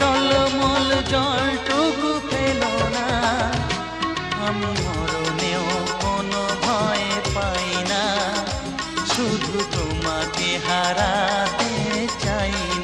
টলমল জলটুকু পেল না। আমি মরণেও কোনো ভয় পাই না। শুধু তোমাকে হারাতে চাই।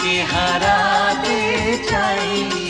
के हरा दे चाहिए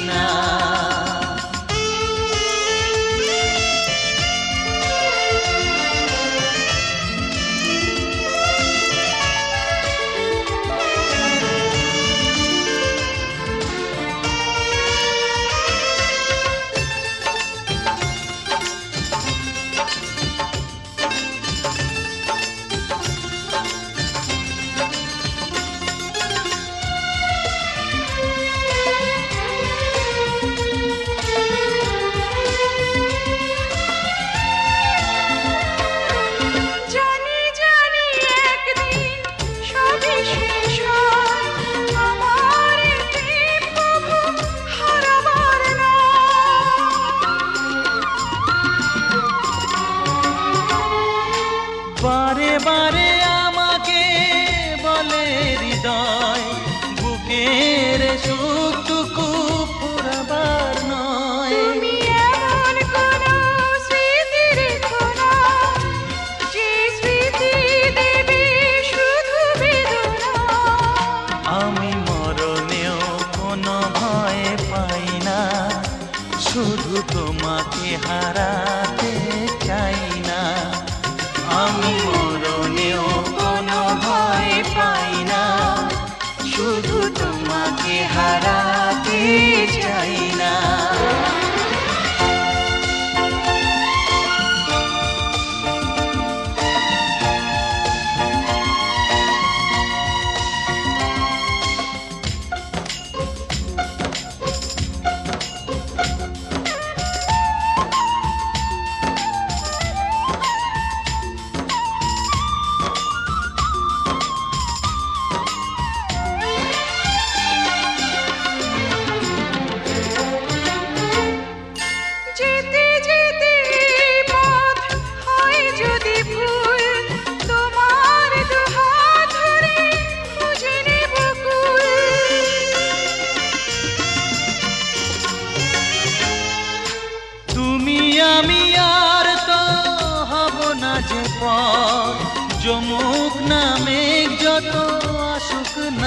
बारे চাই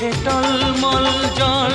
চোখে মল জল